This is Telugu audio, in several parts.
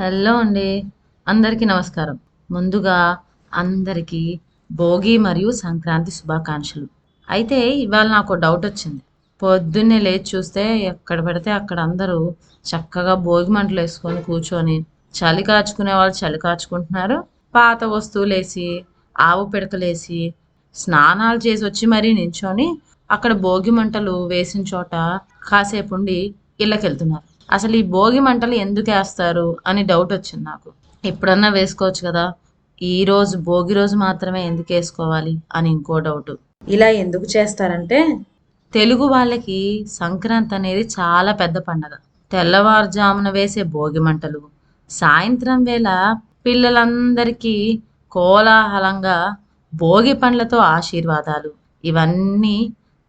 హలో అండి. అందరికీ నమస్కారం. ముందుగా అందరికీ భోగి మరియు సంక్రాంతి శుభాకాంక్షలు. అయితే ఇవాళ నాకు డౌట్ వచ్చింది. పొద్దున్నే లేచి చూస్తే ఎక్కడ పడితే అక్కడ అందరూ చక్కగా భోగి మంటలు వేసుకొని కూర్చొని చలి కాచుకునే వాళ్ళు చలి కాచుకుంటున్నారు. పాత వస్తువులు వేసి ఆవు పిడకలేసి స్నానాలు చేసి వచ్చి మరీ నించొని అక్కడ భోగి మంటలు వేసిన చోట కాసేపు ఉండి ఇళ్ళకి వెళ్తున్నారు అసలు ఈ భోగి మంటలు ఎందుకు వేస్తారు అని డౌట్ వచ్చింది నాకు. ఎప్పుడన్నా వేసుకోవచ్చు కదా. ఈ రోజు భోగి రోజు మాత్రమే ఎందుకు వేసుకోవాలి అని ఇంకో డౌట్ ఇలా ఎందుకు చేస్తారంటే తెలుగు వాళ్ళకి సంక్రాంతి అనేది చాలా పెద్ద పండగ. తెల్లవారుజామున వేసే భోగి మంటలు సాయంత్రం వేళ పిల్లలందరికీ కోలాహలంగా భోగి పండ్లతో ఆశీర్వాదాలు. ఇవన్నీ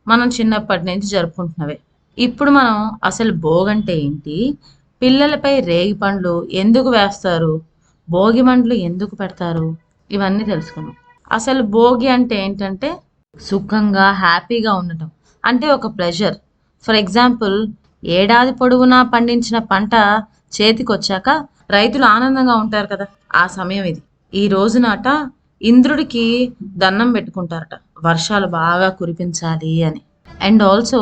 మనం చిన్నప్పటి నుంచి జరుపుకుంటున్నవే. ఇప్పుడు మనం అసలు భోగంటే ఏంటి? పిల్లలపై రేగి పండ్లు ఎందుకు వేస్తారు? భోగి మండ్లు ఎందుకు పెడతారు? ఇవన్నీ తెలుసుకున్నాం అసలు భోగి అంటే ఏంటంటే సుఖంగా హ్యాపీగా ఉండటం. అంటే ఒక ప్లెజర్ ఫర్ ఎగ్జాంపుల్ ఏడాది పొడవునా పండించిన పంట చేతికి వచ్చాక రైతులు ఆనందంగా ఉంటారు కదా. ఆ సమయం ఇది. ఈ రోజునాట ఇంద్రుడికి దండం పెట్టుకుంటారట. వర్షాలు బాగా కురిపించాలి అని. అండ్ ఆల్సో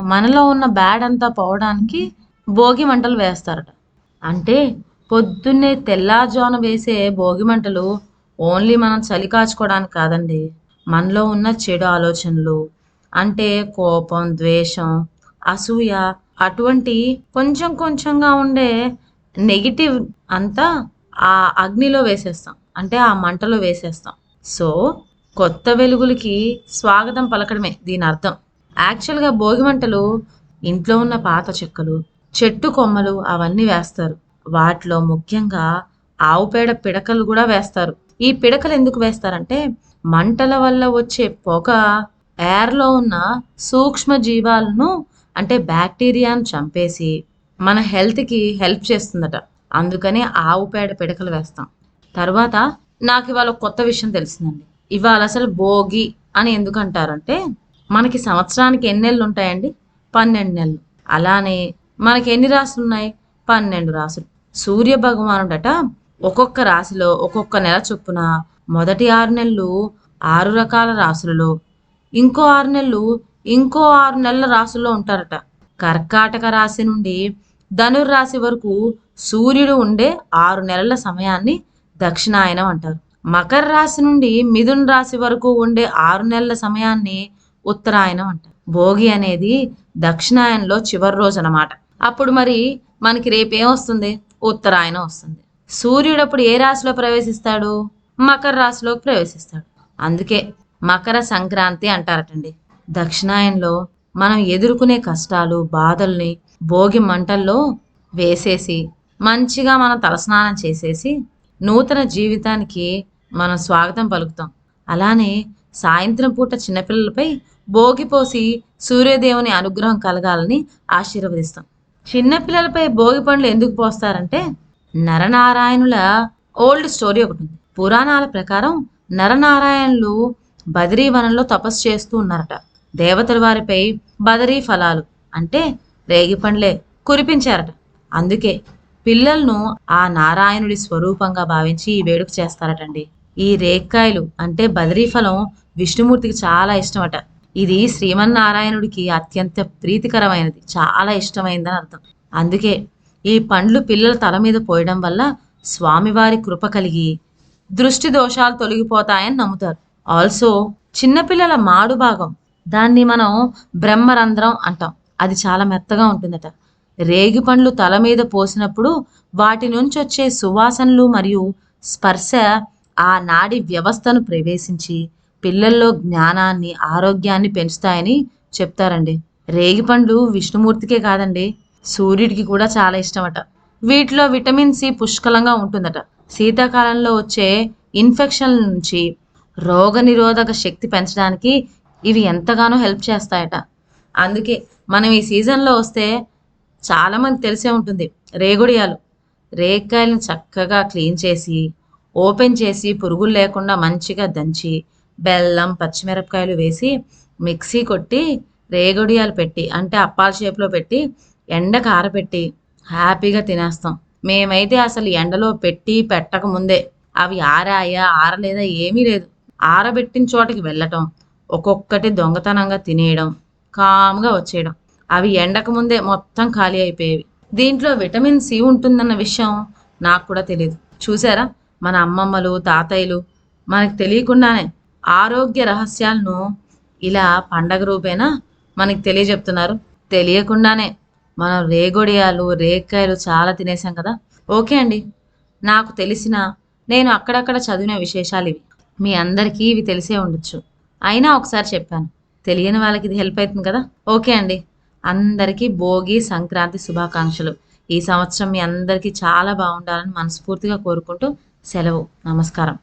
మనలో ఉన్న బ్యాడ్ అంతా పోవడానికి భోగి మంటలు వేస్తారట. అంటే పొద్దున్నే తెల్లారుజామున వేసే భోగి మంటలు ఓన్లీ మనం చలి కాచుకోవడానికి కాదండి. మనలో ఉన్న చెడు ఆలోచనలు అంటే కోపం ద్వేషం అసూయ అటువంటి కొంచెం కొంచెంగా ఉండే నెగిటివ్ అంతా ఆ అగ్నిలో వేసేస్తాం. అంటే ఆ మంటలో వేసేస్తాం. సో కొత్త వెలుగులకి స్వాగతం పలకడమే దీని అర్థం. యాక్చువల్గా భోగి మంటలు ఇంట్లో ఉన్న పాత చెక్కలు చెట్టు కొమ్మలు అవన్నీ వేస్తారు. వాటిలో ముఖ్యంగా ఆవు పేడ పిడకలు కూడా వేస్తారు. ఈ పిడకలు ఎందుకు వేస్తారంటే మంటల వల్ల వచ్చే పొగ ఎయిర్లో ఉన్న సూక్ష్మ జీవాలను అంటే బ్యాక్టీరియాను చంపేసి మన హెల్త్కి హెల్ప్ చేస్తుందట. అందుకనే ఆవు పేడ పిడకలు వేస్తాం. తర్వాత నాకు ఇవాళ కొత్త విషయం తెలిసిందండి. ఇవాళ అసలు భోగి అని ఎందుకు అంటారంటే మనకి సంవత్సరానికి ఎన్ని నెలలు ఉంటాయండి? పన్నెండు నెలలు. అలానే మనకి ఎన్ని రాసులు ఉన్నాయి? పన్నెండు రాసులు సూర్య భగవానుడట ఒక్కొక్క రాశిలో ఒక్కొక్క నెల చొప్పున మొదటి ఆరు నెలలు ఆరు రకాల రాసులలో ఇంకో ఆరు నెలలు ఇంకో ఆరు నెలల రాసుల్లో ఉంటారట. కర్కాటక రాశి నుండి ధనుర్రాశి వరకు సూర్యుడు ఉండే ఆరు నెలల సమయాన్ని దక్షిణాయనం అంటారు. మకర రాశి నుండి మిథున్ రాశి వరకు ఉండే ఆరు నెలల సమయాన్ని ఉత్తరాయణం అంటారు భోగి అనేది దక్షిణాయనంలో చివరి రోజు అన్నమాట అప్పుడు మరి మనకి రేపేం వస్తుంది? ఉత్తరాయణం వస్తుంది. సూర్యుడు అప్పుడు ఏ రాశిలో ప్రవేశిస్తాడు? మకర రాశిలో ప్రవేశిస్తాడు. అందుకే మకర సంక్రాంతి అంటారటండి. దక్షిణాయనంలో మనం ఎదుర్కొనే కష్టాలు బాధల్ని భోగి మంటల్లో వేసేసి మంచిగా మనం తలస్నానం చేసేసి నూతన జీవితానికి మనం స్వాగతం పలుకుతాం. అలానే సాయంత్రం పూట చిన్నపిల్లలపై భోగిపోసి సూర్యదేవుని అనుగ్రహం కలగాలని ఆశీర్వదిస్తాం. చిన్నపిల్లలపై భోగి పండ్లు ఎందుకు పోస్తారంటే నరనారాయణుల ఓల్డ్ స్టోరీ ఒకటి ఉంది. పురాణాల ప్రకారం నరనారాయణులు బదరీ వనంలో తపస్సు చేస్తూ ఉన్నారట. దేవతల వారిపై బదరీ ఫలాలు అంటే రేగి పండ్లే కురిపించారట. అందుకే పిల్లలను ఆ నారాయణుడి స్వరూపంగా భావించి ఈ వేడుక చేస్తారటండి. ఈ రేక్కాయలు అంటే బదరీ ఫలం విష్ణుమూర్తికి చాలా ఇష్టమట. ఇది శ్రీమన్నారాయణుడికి అత్యంత ప్రీతికరమైనది. చాలా ఇష్టమైందని అర్థం. అందుకే ఈ పండ్లు పిల్లల తల మీద పోయడం వల్ల స్వామివారి కృప కలిగి దృష్టి దోషాలు తొలగిపోతాయని నమ్ముతారు. ఆల్సో చిన్నపిల్లల మాడు భాగం. దాన్ని మనం బ్రహ్మరంధ్రం అంటాం. అది చాలా మెత్తగా ఉంటుందట. రేగి పండ్లు తల మీద పోసినప్పుడు వాటి నుంచి వచ్చే సువాసనలు మరియు స్పర్శ ఆ నాడి వ్యవస్థను ప్రవేశించి పిల్లల్లో జ్ఞానాన్ని ఆరోగ్యాన్ని పెంచుతాయని చెప్తారండి. రేగి పండ్లు విష్ణుమూర్తికే కాదండి సూర్యుడికి కూడా చాలా ఇష్టమట. వీటిలో విటమిన్ సి పుష్కలంగా ఉంటుందట. శీతాకాలంలో వచ్చే ఇన్ఫెక్షన్ నుంచి రోగనిరోధక శక్తి పెంచడానికి ఇవి ఎంతగానో హెల్ప్ చేస్తాయట. అందుకే మనం ఈ సీజన్లో వస్తే చాలామంది తెలిసే ఉంటుంది రేగుడియాలు. రేగికాయలను చక్కగా క్లీన్ చేసి ఓపెన్ చేసి పురుగులు లేకుండా మంచిగా దంచి బెల్లం పచ్చిమిరపకాయలు వేసి మిక్సీ కొట్టి రేగొడియాలు పెట్టి అంటే అప్పాల షేప్లో పెట్టి ఎండకు ఆరబెట్టి హ్యాపీగా తినేస్తాం. మేమైతే అసలు ఎండలో పెట్టి పెట్టక ముందే అవి ఆరాయా ఆరలేదా ఏమీ లేదు. ఆరబెట్టిన చోటికి వెళ్ళటం ఒక్కొక్కటి దొంగతనంగా తినేయడం కామ్గా వచ్చేయడం. అవి ఎండక ముందే మొత్తం ఖాళీ అయిపోయేవి. దీంట్లో విటమిన్ సి ఉంటుందన్న విషయం నాకు కూడా తెలియదు చూసారా? మన అమ్మమ్మలు తాతయ్యలు మనకు తెలియకుండానే ఆరోగ్య రహస్యాలను ఇలా పండగ రూపేణా మనకి తెలియజెప్తున్నారు. తెలియకుండానే మనం రేగొడియాలు రేకాయలు చాలా తినేసాం కదా. ఓకే అండి. నాకు తెలిసిన నేను అక్కడక్కడ చదివిన విశేషాలు ఇవి. మీ అందరికీ ఇవి తెలిసే ఉండొచ్చు. అయినా ఒకసారి చెప్పాను. తెలియని వాళ్ళకి ఇది హెల్ప్ అవుతుంది కదా. ఓకే అండి. అందరికీ భోగి సంక్రాంతి శుభాకాంక్షలు. ఈ సంవత్సరం మీ అందరికీ చాలా బాగుండాలని మనస్ఫూర్తిగా కోరుకుంటూ సెలవు. నమస్కారం.